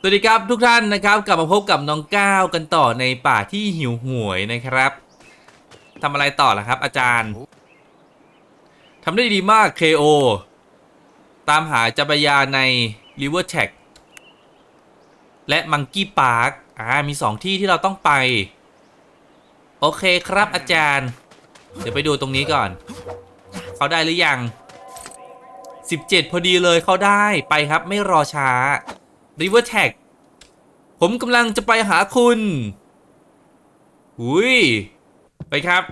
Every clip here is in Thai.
สวัสดีครับทุกท่านนะครับกลับมาพบกับน้องก้าวกันต่อในป่าที่หิวโหวยนะครับทำอะไรต่อล่ะครับ อาจารย์ทำได้ดีมาก KO ตามหาจับยาใน River t a g และ Monkey Park อ่ามีสองที่ที่เราต้องไป โอเคครับอาจารย์ เดี๋ยวไปดูตรงนี้ก่อน เขาได้หรือยัง 17 พอดีเลยเขาได้ไปครับไม่รอช้า River Tag ผมกำลังจะไปหาคุณหุยไปครับ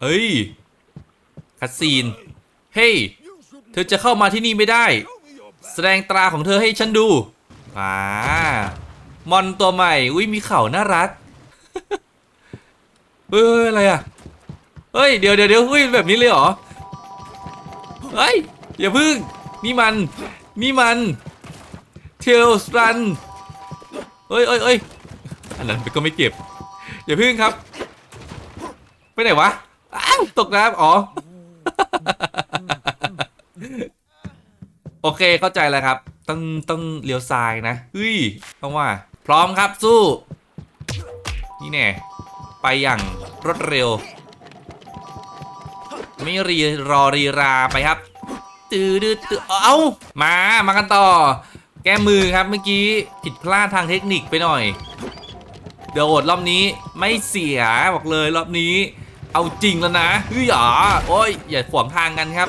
เฮ้ย คัสซีน เฮ้ย เธอจะเข้ามาที่นี่ไม่ได้ แสดงตราของเธอให้ฉันดูอ่ามอนตัวใหม่ อุ้ยมีเข่าน่ารัก เฮ้ยอะไรอะ เฮ้ย เดี๋ยวเดี๋ยวเดี๋ยวเฮ้ยแบบนี้เลยเหรอ เฮ้ย อย่าพึ่ง นี่มัน นี่มันเทลสรันเอ้ยเอ้ยเอ้ยอันนั้นก็ไม่เก็บ อย่าพึ่งครับ ไปไหนวะตกน้ำอ๋อ โอเคเข้าใจแล้วครับ ต้องต้องเลี้ยวซ้ายนะเฮ้ยต้องว่า พร้อมครับสู้ นี่แน่ไปอย่างรวดเร็ว ไม่รีรอรีราไปครับ ตื้อดื้อตื้อเอ้ามา มากันต่อ แก้มือครับเมื่อกี้ผิดพลาดทางเทคนิคไปหน่อย เดี๋ยวโอดรอบนี้ไม่เสียบอกเลยรอบนี้ เอาจริงแล้วนะเฮ้ยอ๋อโอ้ยอย่าขวางทางกันครับ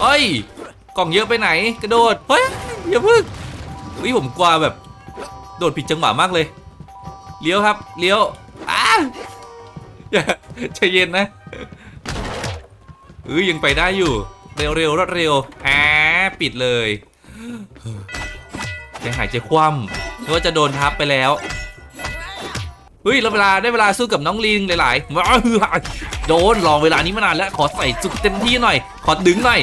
เฮ้ยกล่องเยอะไปไหนกระโดดเฮ้ยอย่าพึ่งอุ้ยผมกลัวแบบ โดดผิดจังหวะมากเลยเลี้ยวครับเลี้ยวอ้าอย่าใจเย็นนะ เอ้ยยังไปได้อยู่ เร็วเร็วรวดเร็วอ่าปิดเลยใจหายใจคว่ำนึกว่าจะโดนทับไปแล้วเฮ้ยแล้วเวลาได้เวลาสู้กับน้องลิงหลายๆว้าโดนรอเวลานี้มานานแล้วขอใส่จุดเต็มที่หน่อย ขอดึงหน่อย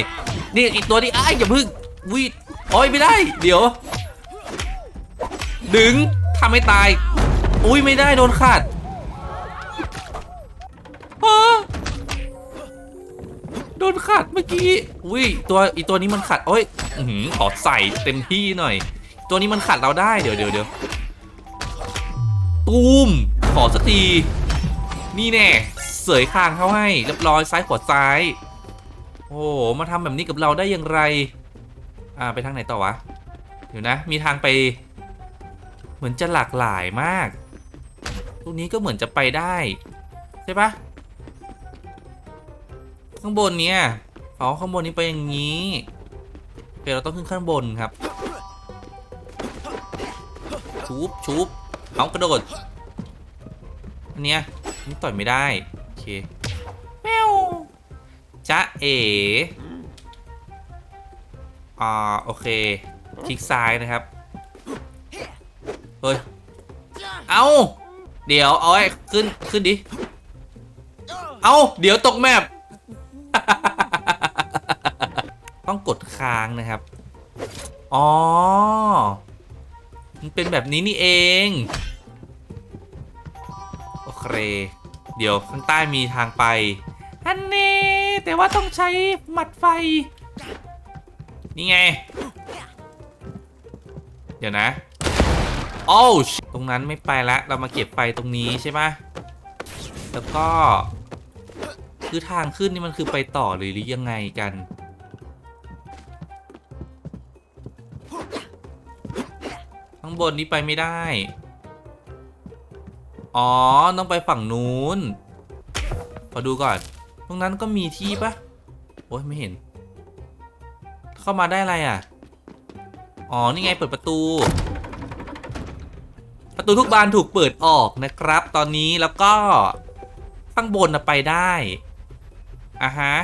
นี่อีกตัวนี้อ้ายอย่าพึ่งวิโอ้ยไม่ได้ เดี๋ยว ดึงทำให้ตาย อุ้ยไม่ได้โดนขาด โดนขัดเมื่อกี้อุ้ยตัวอีตัวนี้มันขัดโอ้ยอื้อหือขอใส่เต็มที่หน่อย ตัวนี้มันขัดเราได้เดี๋ยวเดี๋ยวเดี๋ยวตูมขอสักทีนี่แน่เสยคางเข้าให้เรียบร้อยซ้ายขวาซ้าย โอ้โหมาทำแบบนี้กับเราได้อย่างไร อ่าไปทางไหนต่อวะเดี๋ยวนะ มีทางไป เหมือนจะหลากหลายมาก ตรงนี้ก็เหมือนจะไปได้ ใช่ปะ ข้างบนเนี่ยอ๋อข้างบนนี้ไปอย่างนี้โอเคเราต้องขึ้นข้างบนครับชุบชุบเอากระโดดอันเนี้ยนี่ต่อยไม่ได้โอเคแมวจ๊ะเอ๋อ่าโอเคคลิกซ้ายนะครับเฮ้ยเอาเดี๋ยวเอาไอ้ขึ้นขึ้นดิเอาเดี๋ยวตกแมป ต้องกดค้างนะครับ อ๋อ มันเป็นแบบนี้นี่เอง โอเค เดี๋ยวข้างใต้มีทางไปอันนี้แต่ว่าต้องใช้หมัดไฟ นี่ไง เดี๋ยวนะโอ้ตรงนั้นไม่ไปละ เรามาเก็บไฟตรงนี้ใช่ไหมแล้วก็ คือทางขึ้นนี่มันคือไปต่อหรือหรือยังไงกันข้างบนนี้ไปไม่ได้ อ๋อ ต้องไปฝั่งนู้นขอดูก่อน ตรงนั้นก็มีที่ปะโอ้ยไม่เห็น เข้ามาได้อะไรอะ อ๋อ นี่ไงเปิดประตู ประตูทุกบานถูกเปิดออกนะครับ ตอนนี้แล้วก็ข้างบนไปได้ อะฮะ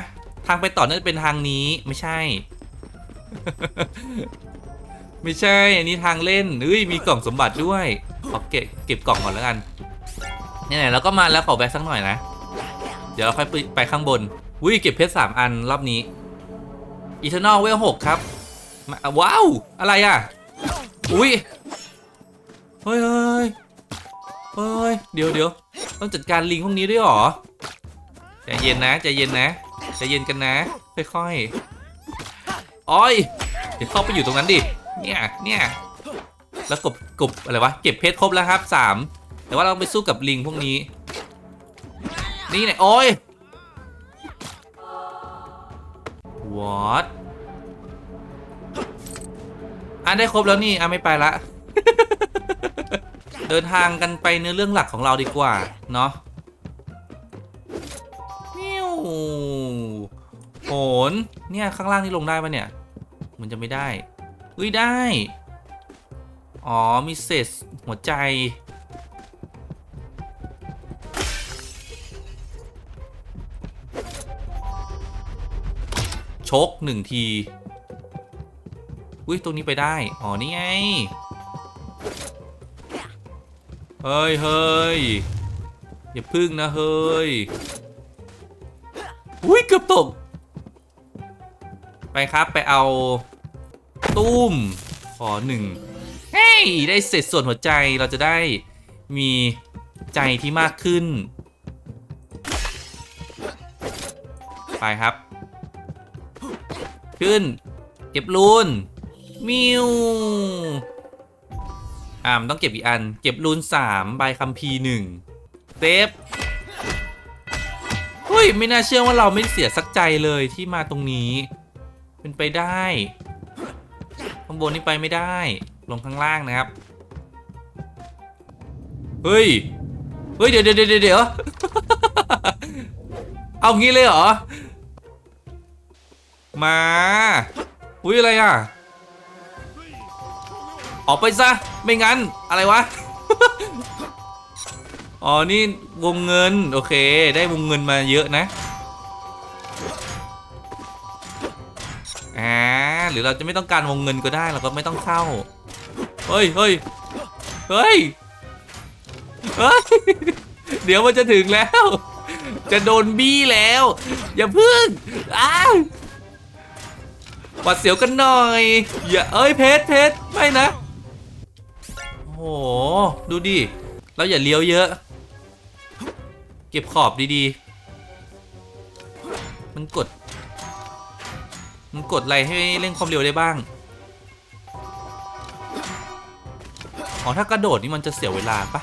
ทางไปต่อน่าจะเป็นทางนี้ไม่ใช่ ไม่ใช่ อันนี้ทางเล่นเฮ้ยมีกล่องสมบัติด้วยขอเก็บเก็บกล่องก่อนแล้วกันนี่ไหนเราก็มาแล้วขอแบกสักหน่อยนะ เดี๋ยวเราค่อยไปไปข้างบนอุ้ยเก็บเพชรสามอันรอบนี้อีเทอร์นอลเวลหกครับว้าว อะไรอะ อุ้ยเฮ้ยเฮ้ยเฮ้ยเดี๋ยวเดี๋ยวต้องจัดการลิงพวกนี้ด้วยหรอ ใจเย็นนะใจเย็นนะใจเย็นกันนะ ค่อยๆอ้อยเดี๋ยวเข้าไปอยู่ตรงนั้นดิ เนี่ยเนี่ยแล้วกบกบอะไรวะ เก็บเพชรครบแล้วครับสามแต่ว่าเราไปสู้กับลิงพวกนี้ นี่ไหนโอ้ย what อะได้ครบแล้วนี่อะไม่ไปละ เดินทางกันไปเนื้อเรื่องหลักของเราดีกว่า เนาะ นเนี่ยข้างล่างนี่ลงได้ปะเนี่ย มันจะไม่ได้ อุ้ยได้ อ๋อ มีเศษหัวใจ ชกหนึ่งที อุ้ยตรงนี้ไปได้ อ๋อ นี่ไง เฮ้ยเฮ้ยอย่าพึ่งนะเฮ้ย อุ้ยเกือบตก ไปครับไปเอาตุ้มขอหนึ่งเฮ้ยได้เสร็จส่วนหัวใจเราจะได้มีใจที่มากขึ้น ไปครับ ขึ้น เก็บรูนมิวอ่ามต้องเก็บอีกอัน เก็บรูนสามใบคัมภีร์หนึ่งเซฟเฮ้ย ไม่น่าเชื่อว่าเราไม่เสียสักใจเลยที่มาตรงนี้ เป็นไปได้ ข้างบนนี่ไปไม่ได้ ลงข้างล่างนะครับ เฮ้ย เฮ้ย เดี๋ยวเดี๋ยวเดี๋ยวเอางี้เลยเหรอ มา อุ้ยอะไรอะ ออกไปซะ ไม่งั้น อะไรวะ อ๋อ นี่วงเงิน โอเค ได้วงเงินมาเยอะนะ หรือเราจะไม่ต้องการวงเงินก็ได้เราก็ไม่ต้องเข้า เฮ้ยเฮ้ยเฮ้ยเฮ้ย เดี๋ยวมันจะถึงแล้ว จะโดนบี้แล้ว อย่าพึ่งอ้าวหวัดเสียวกันหน่อย อย่าเอ้ยเพชรเพชรไม่นะ โอ้โห ดูดิ เราอย่าเลี้ยวเยอะ เก็บขอบดีๆ มันกด มันกดอะไรให้เร่งความเร็วได้บ้าง อ๋อ ถ้ากระโดดนี่มันจะเสียเวลาปะ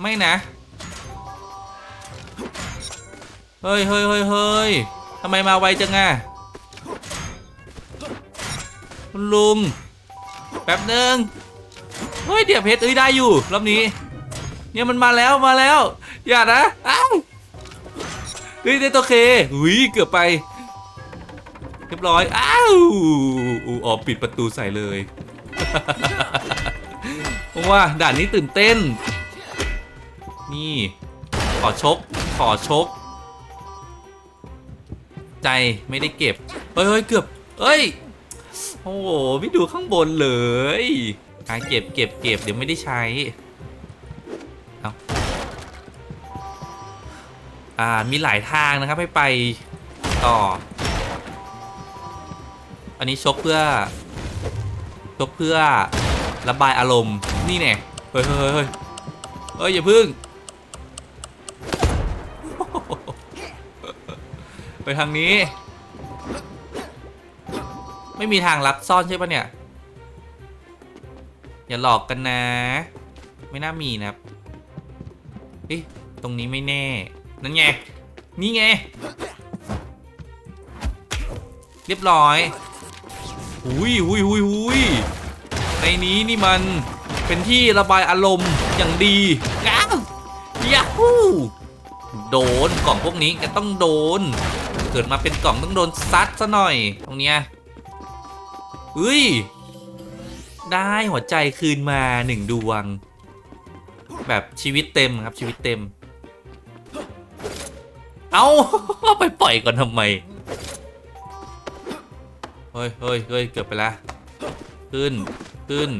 ไม่นะ เฮ้ยเฮ้ยเฮ้ยเฮ้ยทำไมมาไวจังอะคุณลุง แป๊บหนึ่งเฮ้ย เดี๋ยวเพชรเอ้ยได้อยู่รอบนี้ เนี่ยมันมาแล้วมาแล้ว อย่านะ เฮ้ยได้ตัวเคหุยเกือบไป เรียบร้อย อ้าวอูออกปิดประตูใส่เลยผมว่าด่านนี้ตื่นเต้น นี่ ขอชก ขอชก ใจไม่ได้เก็บ เฮ้ยเฮ้ยเกือบเอ้ย โอ้โหไม่ดูข้างบนเลยอะเก็บเก็บเก็บเดี๋ยวไม่ได้ใช้ อ่ามีหลายทางนะครับให้ไปต่อ อันนี้ชกเพื่อชกเพื่อระบายอารมณ์นี่แน่เฮ้ยเฮ้ยเฮ้ยเฮ้ยเฮ้ยอย่าพึ่งไปทางนี้ ไม่มีทางลัดซ่อนใช่ปะเนี่ย อย่าหลอกกันนะ ไม่น่ามีนะครับเอ๊ะตรงนี้ไม่แน่ นั่นไง นี่ไง เรียบร้อยหุยหุยหุยหุยในนี้นี่มันเป็นที่ระบายอารมณ์อย่างดีอ้าวยาฮูโดนกล่องพวกนี้ก็ต้องโดน เกิดมาเป็นกล่องต้องโดนซัดซะหน่อย ตรงเนี้ยเฮ้ย ได้หัวใจคืนมาหนึ่งดวง แบบชีวิตเต็มครับชีวิตเต็ม เอาไปปล่อยก่อนทำไม เฮ้ยเฮ้ยเฮ้ยเกือบไปละ ขึ้น ขึ้น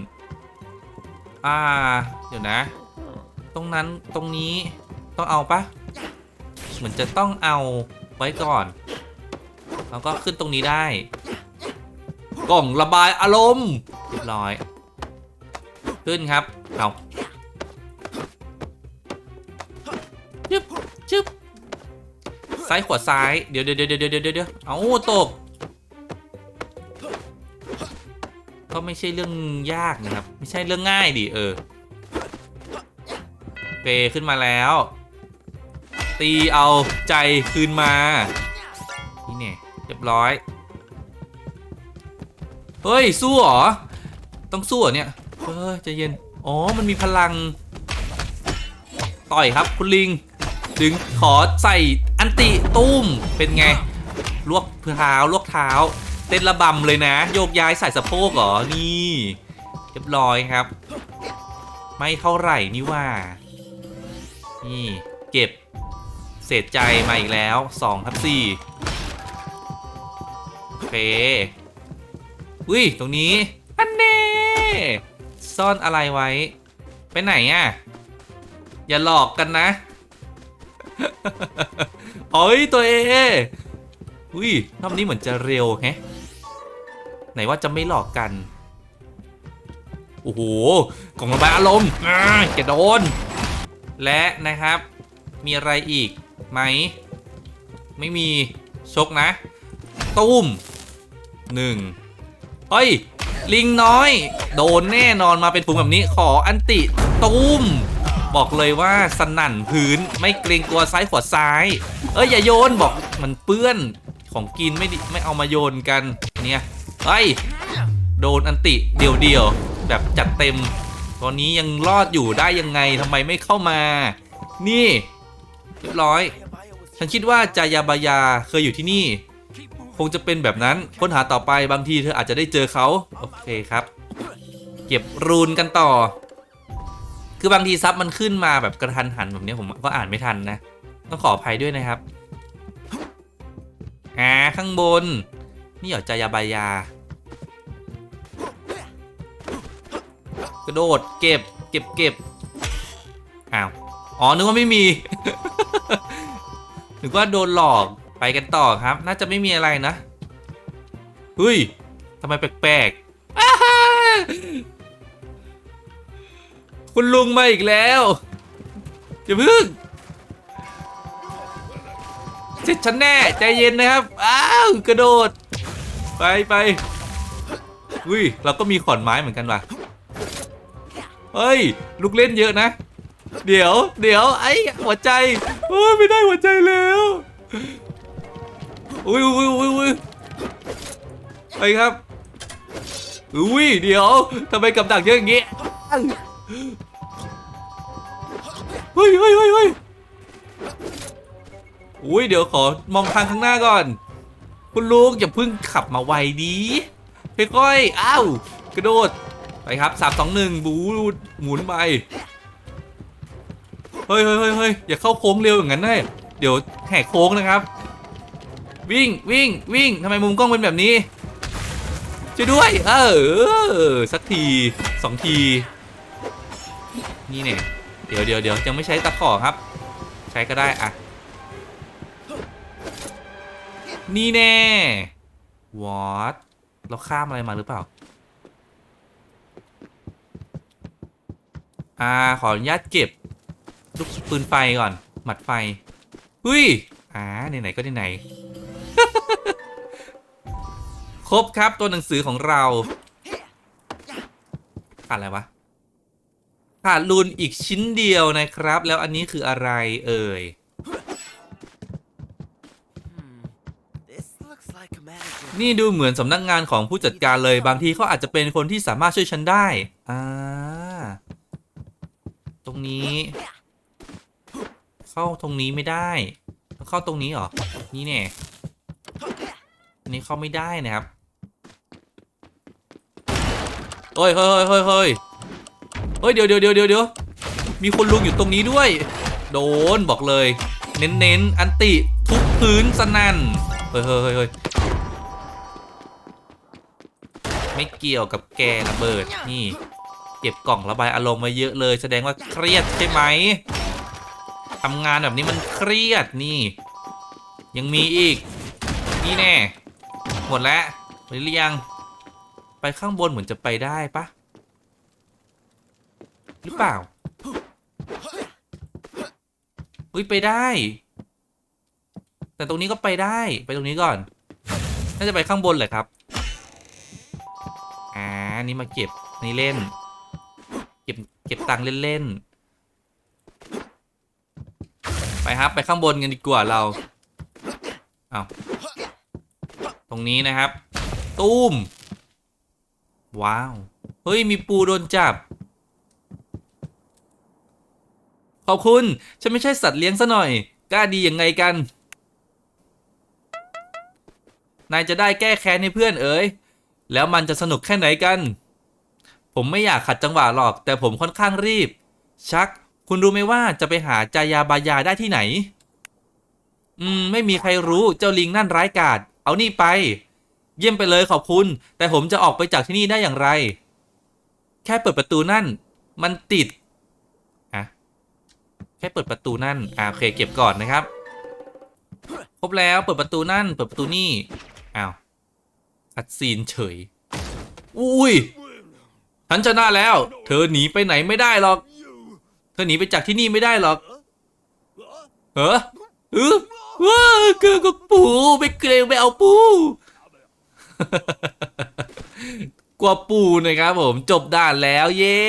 อ่า เดี๋ยวนะ ตรงนั้น ตรงนี้ ต้องเอาปะ เหมือนจะต้องเอาไว้ก่อน แล้วก็ขึ้นตรงนี้ได้ กล่องระบายอารมณ์ เรียบร้อย ขึ้นครับ เอา ซ้ายขวาซ้ายเดี๋ยวเดี๋ยวเดี๋ยวเดี๋ยวเดี๋ยวเดี๋ยวเอาตก ก็ไม่ใช่เรื่องยากนะครับ ไม่ใช่เรื่องง่ายดิเออเปขึ้นมาแล้ว ตีเอาใจคืนมา นี่เนี่ยเรียบร้อย เฮ้ย สู้เหรอ ต้องสู้เหรอเนี่ยเฮ้ยใจเย็น อ๋อ มันมีพลัง ต่อยครับคุณลิงดึงขอใส่ อันติตุ้มเป็นไง ลวกเท้าลวกเท้า เต้นระบำเลยนะ โยกย้ายใส่สะโพกเหรอ นี่เรียบร้อยครับ ไม่เท่าไหร่นี่ว่า นี่เก็บ เศษใจมาอีกแล้ว2ทับ4โอเคอุ้ยตรงนี้อันเน่ซ่อนอะไรไว้ ไปไหนอะ อย่าหลอกกันนะ โอ้ยตัวเออุ้ยรอบนี้เหมือนจะเร็วแฮะไหนว่าจะไม่หลอกกัน โอ้โหกล่องระบายอารมณ์อ่าจะโดน และนะครับ มีอะไรอีกไหม ไม่มีชกนะ ตุ้มหนึ่งเฮ้ย ลิงน้อย โดนแน่นอนมาเป็นฝูงแบบนี้ขออันติ ตุ้ม บอกเลยว่าสนั่นพื้นไม่เกรงกลัวซ้ายขวาซ้าย เอ้ยอย่าโยนบอกมันเปื้อนของกินไม่ดิไม่เอามาโยนกันเนี่ยเฮ้ยโดนอันติเดียวๆแบบจัดเต็ม ตอนนี้ยังรอดอยู่ได้ยังไงทำไมไม่เข้ามา นี่เรียบร้อย ฉันคิดว่าจายาบายาเคยอยู่ที่นี่ คงจะเป็นแบบนั้นค้นหาต่อไปบางทีเธออาจจะได้เจอเขาโอเคครับ เก็บรูนกันต่อ คือบางทีซับมันขึ้นมาแบบกระทันหันแบบนี้ผมก็อ่านไม่ทันนะ ต้องขออภัยด้วยนะครับอ่าข้างบน นี่เหรอจายาบายา กระโดดเก็บเก็บเก็บอ้าว อ๋อ นึกว่าไม่มี นึกว่าโดนหลอกไปกันต่อครับ น่าจะไม่มีอะไรนะเฮ้ยทำไมแปลกๆ คุณลุงมาอีกแล้วอย่าพึ่งเสร็จฉันแน่ใจเย็นนะครับ อ้าวกระโดด ไปไปอุ้ยเราก็มีขอนไม้เหมือนกันว่ะเฮ้ย ลูกเล่นเยอะนะ เดี๋ยวเดี๋ยวไอ้หัวใจโอ้ไม่ได้หัวใจแล้วอุ้ยอุ้ยอุ้ยอุ้ยไปครับอุ้ยเดี๋ยวทำไมกับดักเยอะอย่างงี้ เฮ้ยเฮ้ยเฮ้ยเฮ้ยอุ้ยเดี๋ยวขอมองทางข้างหน้าก่อน คุณลุงอย่าเพิ่งขับมาไวดีค่อยๆอ้าวกระโดดไปครับสามสองหนึ่งบูหมุนไปเฮ้ยเฮ้ยเฮ้ยเฮ้ยอย่าเข้าโค้งเร็วอย่างนั้นได้เดี๋ยวแหกโค้งนะครับ วิ่งวิ่งวิ่งทำไมมุมกล้องเป็นแบบนี้ช่วยด้วย เออสักทีสองที นี่เนี่ย ดี๋ยวเดี๋ยวเดี๋ยวยังไม่ใช้ตะขอครับ ใช้ก็ได้อะนี่แน่วอตเราข้ามอะไรมาหรือเปล่า อ่า ขออนุญาตเก็บ ลูกปืนไฟก่อน หมัดไฟหุ้ย อ่าไหนๆก็ไหนๆครบครับตัวหนังสือของเราขาดอะไรวะ ขาดรูนอีกชิ้นเดียวนะครับ แล้วอันนี้คืออะไรเอ่ย This looks like a manager. นี่ดูเหมือนสำนักงานของผู้จัดการเลยบางทีเขาอาจจะเป็นคนที่สามารถช่วยฉันได้ อ่า ตรงนี้ เข้าตรงนี้ไม่ได้ต้องเข้าตรงนี้เหรอ นี่เนี่ยอันนี้เข้าไม่ได้นะครับเฮ้ยเฮ้ยเฮ้ยเฮ้ย เฮ้ยเดี๋ยวเดี๋ยวเดี๋ยวเดี๋ยวเดี๋ยวมีคนลุงอยู่ตรงนี้ด้วย โดนบอกเลย เน้นเน้นๆอันติทุกพื้นสนั่นเฮ้ยเฮ้ยเฮ้ยเฮ้ยไม่เกี่ยวกับแกระเบิดนี่เก็บกล่องระบายอารมณ์มาเยอะเลย แสดงว่าเครียดใช่ไหมทำงานแบบนี้มันเครียดนี่ ยังมีอีก นี่แน่ หมดแล้วหรือยัง ไปข้างบนเหมือนจะไปได้ปะ หรือเปล่าอุ้ยไปได้ แต่ตรงนี้ก็ไปได้ ไปตรงนี้ก่อน น่าจะไปข้างบนเลยครับ อ่า นี่มาเก็บ นี่เล่น เก็บ เก็บตังค์เล่นๆ ไปครับ ไปข้างบนกันดีกว่าเรา เอาตรงนี้นะครับตุ้มว้าว เฮ้ย มีปูโดนจับ ขอบคุณ ฉันไม่ใช่สัตว์เลี้ยงซะหน่อย กล้าดียังไงกัน นายจะได้แก้แค้นให้เพื่อนเอ๋ย แล้วมันจะสนุกแค่ไหนกัน ผมไม่อยากขัดจังหวะหรอก แต่ผมค่อนข้างรีบ ชัก คุณรู้ไหมว่าจะไปหาจายาบายาได้ที่ไหน อืม ไม่มีใครรู้เจ้าลิงนั่นร้ายกาจ เอานี่ไป เยี่ยมไปเลยขอบคุณ แต่ผมจะออกไปจากที่นี่ได้อย่างไร แค่เปิดประตูนั่น มันติด ค่เปิดประตูนั่นอ่าโอเคเก็บก่อนนะครับ ครบแล้วเปิดประตูนั่น เปิดประตูนี่อ้าวอัดซีนเฉย อุ้ยฉันชนะแล้ว เธอหนีไปไหนไม่ได้หรอก เธอหนีไปจากที่นี่ไม่ได้หรอกเออเออว้าเกิดกับปูไปเกรงไปเอาปูกลัวปูนะครับผมจบด่านแล้วเย่